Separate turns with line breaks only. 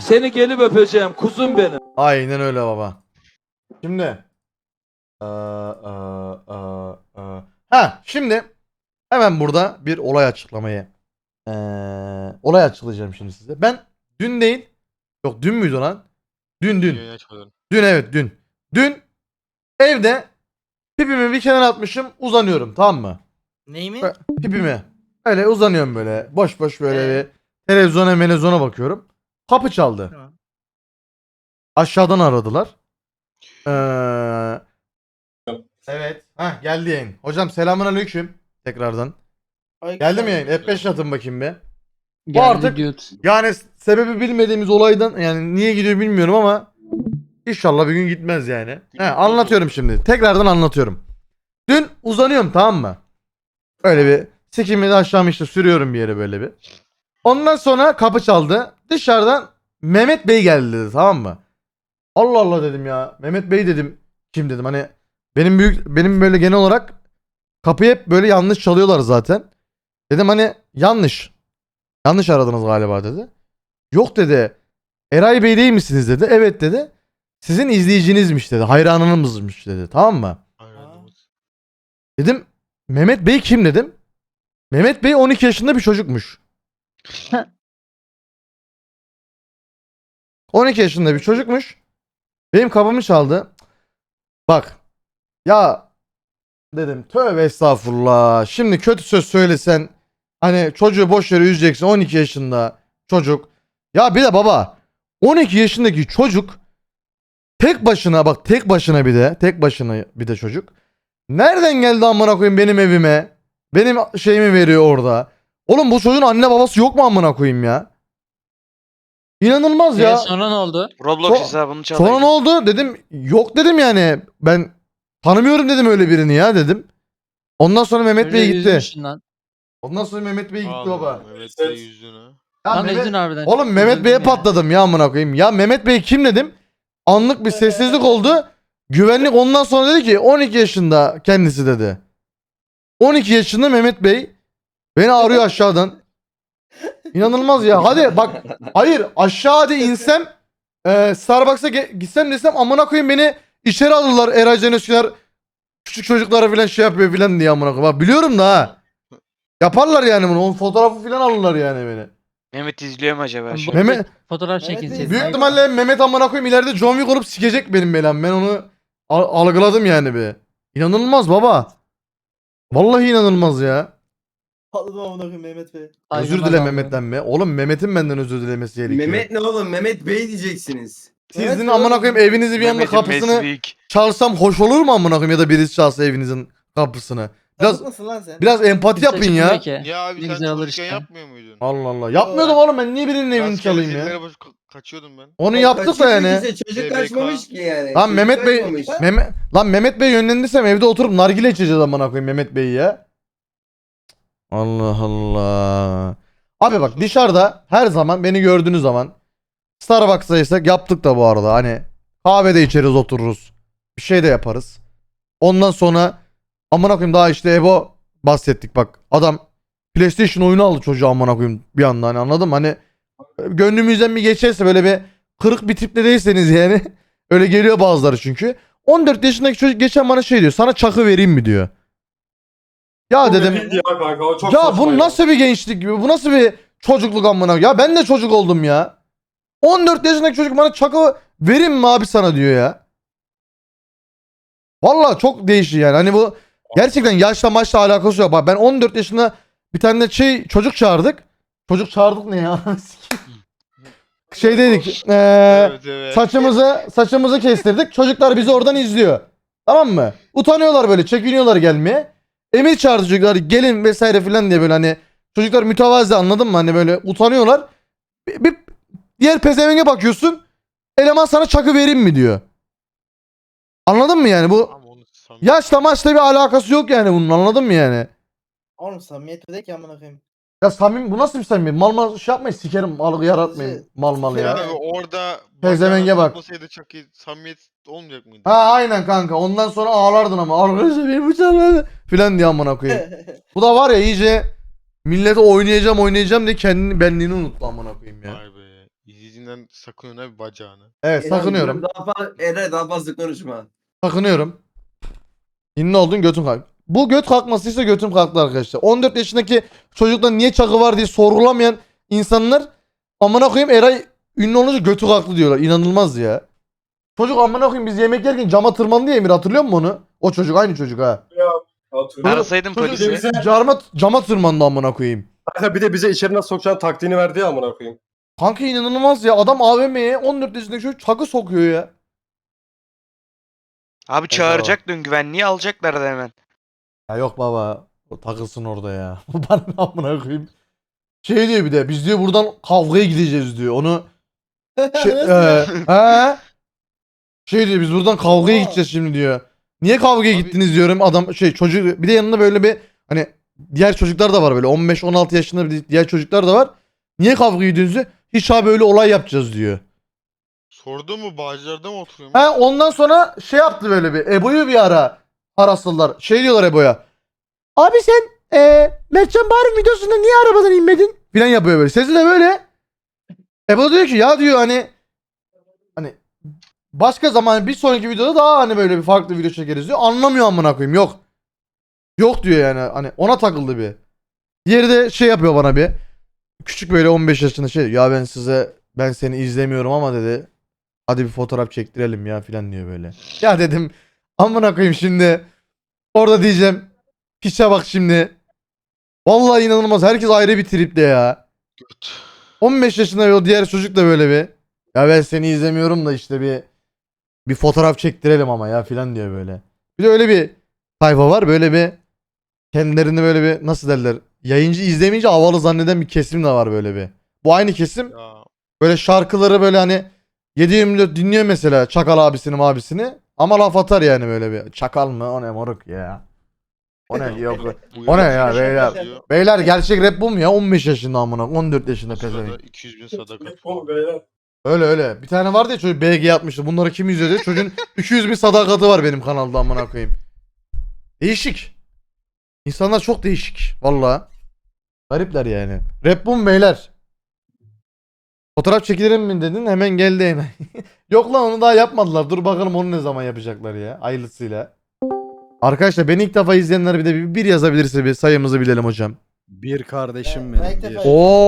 Seni gelip öpeceğim kuzum benim.
Aynen öyle baba. Şimdi. Aa, aa, aa, aa. Ha şimdi hemen burada bir olay açıklamayı ee, olay açıklayacağım şimdi size. Ben dün değil yok dün müydü lan? Dün dün. Dün evet dün. Dün evde pipimi bir kenara atmışım uzanıyorum tamam mı?
Neyi mi?
Ö- Pipimi. Öyle uzanıyorum böyle boş boş böyle bir televizyona televizyona bakıyorum. Kapı çaldı.
Tamam.
Aşağıdan aradılar. Ee, evet. Hah geldi yayın. Hocam selamun aleyküm. Tekrardan. Geldi mi yayın? F5 atın bakayım bir. Bu artık yani sebebi bilmediğimiz olaydan yani niye gidiyor bilmiyorum ama inşallah bir gün gitmez yani. He, anlatıyorum şimdi. Tekrardan anlatıyorum. Dün uzanıyorum tamam mı? Öyle bir sikimi de aşağıma işte sürüyorum bir yere böyle bir. Ondan sonra kapı çaldı. Dışarıdan Mehmet Bey geldi dedi tamam mı? Allah Allah dedim ya. Mehmet Bey dedim. Kim dedim hani benim büyük benim böyle genel olarak kapıyı hep böyle yanlış çalıyorlar zaten. Dedim hani yanlış. Yanlış aradınız galiba dedi. Yok dedi. Eray Bey değil misiniz dedi. Evet dedi. Sizin izleyicinizmiş dedi. Hayranınızmış dedi. Tamam mı?
Hayranımız.
Dedim Mehmet Bey kim dedim. Mehmet Bey 12 yaşında bir çocukmuş. 12 yaşında bir çocukmuş. Benim kapımı çaldı. Bak. Ya dedim tövbe estağfurullah. Şimdi kötü söz söylesen hani çocuğu boş yere üzeceksin 12 yaşında çocuk. Ya bir de baba 12 yaşındaki çocuk tek başına bak tek başına bir de tek başına bir de çocuk. Nereden geldi amına koyayım benim evime? Benim şeyimi veriyor orada. Oğlum bu çocuğun anne babası yok mu amına koyayım ya? İnanılmaz ya.
Ya. sonra ne oldu?
Roblox
So-
hesabını çaldı.
Sonra ne oldu? Dedim yok dedim yani. Ben tanımıyorum dedim öyle birini ya dedim. Ondan sonra Mehmet Bey gitti.
Lan,
Ondan sonra Mehmet Bey gitti baba.
Mehmet Bey yüzüne.
Ya
lan
Mehmet-
harbiden.
Oğlum Mehmet
Üzüldüm
Bey'e
ya.
patladım ya amına koyayım. Ya Mehmet Bey kim dedim. Anlık bir sessizlik oldu. Güvenlik ondan sonra dedi ki 12 yaşında kendisi dedi. 12 yaşında Mehmet Bey beni arıyor aşağıdan. İnanılmaz ya. Hadi bak hayır aşağı hadi insem e, Starbucks'a ge- gitsem desem amına koyayım beni içeri alırlar Eray Can Özküner küçük çocuklara falan şey yapıyor falan diye amına koyayım. Bak biliyorum da ha. Yaparlar yani bunu. O fotoğrafı falan alırlar yani beni.
Mehmet izliyor mu acaba? şu an?
Mehmet
Fotoğraf çekilseydi.
Büyük ihtimalle Mehmet amına koyayım ileride John Wick olup sikecek benim belam. Ben onu al- algıladım yani bir. İnanılmaz baba. Vallahi inanılmaz ya.
Patladım amına koyayım Mehmet Bey.
Ay,
özür dile. Mehmet'ten mi? Oğlum Mehmet'in benden özür dilemesi gerekiyor.
Mehmet ne oğlum? Mehmet Bey diyeceksiniz.
Sizin
Mehmet
amına
oğlum.
koyayım evinizi bir anda
Mehmet'in
kapısını
Mesvik.
çalsam hoş olur mu amına koyayım ya da birisi çalsa evinizin kapısını. Biraz
Sapık mısın lan sen?
biraz empati yapın ya.
ki.
Ya abi
Ne
sen
güzel olur
çocukken
işte.
yapmıyor muydun?
Allah Allah. Yapmıyordum oğlum ben niye birinin evini
Rastgele
çalayım ya?
zillere boş- ka- kaçıyordum ben.
Onu
O
yaptık da
kaçırdı
yani.
bize, Çocuk
BBK.
kaçmamış ki yani.
Lan
Çocuk
Mehmet Bey
kaçmamış.
Mehmet lan Mehmet Bey yönlendirsem evde oturup nargile içeceğiz amına koyayım Mehmet Bey'i ya. Allah Allah. Abi bak dışarıda her zaman beni gördüğünüz zaman Starbucks'taysak yaptık da bu arada hani kahvede içeriz otururuz. Bir şey de yaparız. Ondan sonra amına koyayım daha işte Ebo bahsettik bak. Adam PlayStation oyunu aldı çocuğu amına koyayım bir anda hani anladın mı? Hani gönlümüzden bir geçerse böyle bir kırık bir tiple değilseniz yani öyle geliyor bazıları çünkü. 14 yaşındaki çocuk geçen bana şey diyor. Sana çakı vereyim mi diyor. Ya dedim.
Ya kanka o çok
Ya bu nasıl bir gençlik gibi? Bu nasıl bir çocukluk amına? Ya ben de çocuk oldum ya. 14 yaşındaki çocuk bana çakı vereyim mi abi sana diyor ya. Vallahi çok değişik yani. Hani bu gerçekten yaşla maçla alakası yok. Bak ben 14 yaşında bir tane şey çocuk çağırdık. Çocuk çağırdık ne ya? şey dedik. Eee
evet evet.
saçımızı saçımızı kestirdik. Çocuklar bizi oradan izliyor. Tamam mı? Utanıyorlar böyle, çekiniyorlar gelmeye. Emir çağırdı çocuklar gelin vesaire filan diye böyle hani çocuklar mütevazi anladın mı? Hani böyle utanıyorlar. Bir, bir diğer pezevenge bakıyorsun. Eleman sana çakı vereyim mi diyor. Anladın mı yani bu
Ama onu samimi-
yaşla maçla bir alakası yok yani bunun anladın mı yani?
Oğlum samimiyet de ki amına koyayım.
Ya samimi bu nasıl bir samimi? Mal mal şey yapmayın sikerim algı yaratmayın mal mal ya.
Abi orada
Pezevenge bak.
Olmasaydı çok iyi samimiyet olmayacak mıydı?
Ha aynen kanka. Ondan sonra ağlardın ama. Arkadaşlar benim bıçağım filan diye amına koyayım. Bu da var ya iyice millete oynayacağım oynayacağım diye kendini benliğini unuttu amına koyayım ya.
Vay be. Benden sakınıyorsun abi bacağını.
Evet sakınıyorum.
Daha fazla, daha fazla konuşma.
Sakınıyorum. Ünlü oldun götün kalk. Bu göt kalkmasıysa götüm kalktı arkadaşlar. 14 yaşındaki çocukta niye çakı var diye sorgulamayan insanlar amına koyayım Eray ünlü olunca götü kalktı diyorlar. İnanılmaz ya. Çocuk amına koyayım biz yemek yerken cama tırmandı ya Emir hatırlıyor musun onu? O çocuk aynı çocuk ha.
Arasaydın
Çocuk
polisi.
bize-
Cama, cama tırmandı amına koyayım.
Kanka bir de bize içeri nasıl sokacağını taktiğini verdi ya amına koyayım.
Kanka inanılmaz ya. Adam AVM'ye 14 yaşındaki çocuk çakı sokuyor ya.
Abi çağıracaktın güvenliği alacaklardı hemen.
Ya yok baba. O takılsın orada ya. Bana ne amına koyayım. Şey diyor bir de biz diyor buradan kavgaya gideceğiz diyor. Onu şey, e, he? Şey diyor biz buradan kavgaya
Aa.
gideceğiz şimdi diyor. Niye kavgaya
Abi-
gittiniz diyorum. Adam şey çocuk bir de yanında böyle bir hani diğer çocuklar da var böyle 15-16 yaşında bir diğer çocuklar da var. Niye kavgaya gidiyorsunuz diyor. Hiç abi öyle olay yapacağız diyor.
Sordu mu Bağcılar'da mı oturuyor?
He ondan sonra şey yaptı böyle bir. Ebo'yu bir ara arasıldılar. Şey diyorlar Ebo'ya. Abi sen e, Mertcan Bahar'ın videosunda niye arabadan inmedin? Filan yapıyor böyle. Sesi de böyle. Ebo diyor ki ya diyor hani hani başka zaman bir sonraki videoda daha hani böyle bir farklı video çekeriz diyor. Anlamıyor amına koyayım. Yok. Yok diyor yani. Hani ona takıldı bir. Diğeri de şey yapıyor bana bir. Küçük böyle 15 yaşında şey ya ben size ben seni izlemiyorum ama dedi. Hadi bir fotoğraf çektirelim ya filan diyor böyle. Ya dedim amına koyayım şimdi. Orada diyeceğim. Piçe bak şimdi. Vallahi inanılmaz. Herkes ayrı bir tripte ya.
Göt.
15 yaşında ve o diğer çocuk da böyle bir. Ya ben seni izlemiyorum da işte bir bir fotoğraf çektirelim ama ya filan diyor böyle. Bir de öyle bir tayfa var. Böyle bir kendilerini böyle bir nasıl derler. Yayıncı izlemeyince havalı zanneden bir kesim de var böyle bir. Bu aynı kesim
Ya
Böyle şarkıları böyle hani 7-24 dinliyor mesela Çakal abisinin abisini. Ama laf atar yani böyle bir. Çakal mı? O ne moruk ya. O ne yok. O ne ya
yaşta
beyler? Beyler gerçek rap bu mu ya? 15 yaşında amına. 14 yaşında
Sırada
pezevenk.
200 bin sadakat.
Öyle öyle. Bir tane vardı ya çocuk BG yapmıştı. Bunları kim izliyor diye. Çocuğun 200 bin sadakati var benim kanalda amına koyayım. Değişik. İnsanlar çok değişik. Valla. Garipler yani. Rap bu mu beyler? Fotoğraf çekilelim mi dedin hemen geldi hemen. Yok lan onu daha yapmadılar. Dur bakalım onu ne zaman yapacaklar ya. Hayırlısıyla. Arkadaşlar beni ilk defa izleyenler bir de bir, bir yazabilirse bir sayımızı bilelim hocam.
Bir kardeşim benim. Bir.
Oo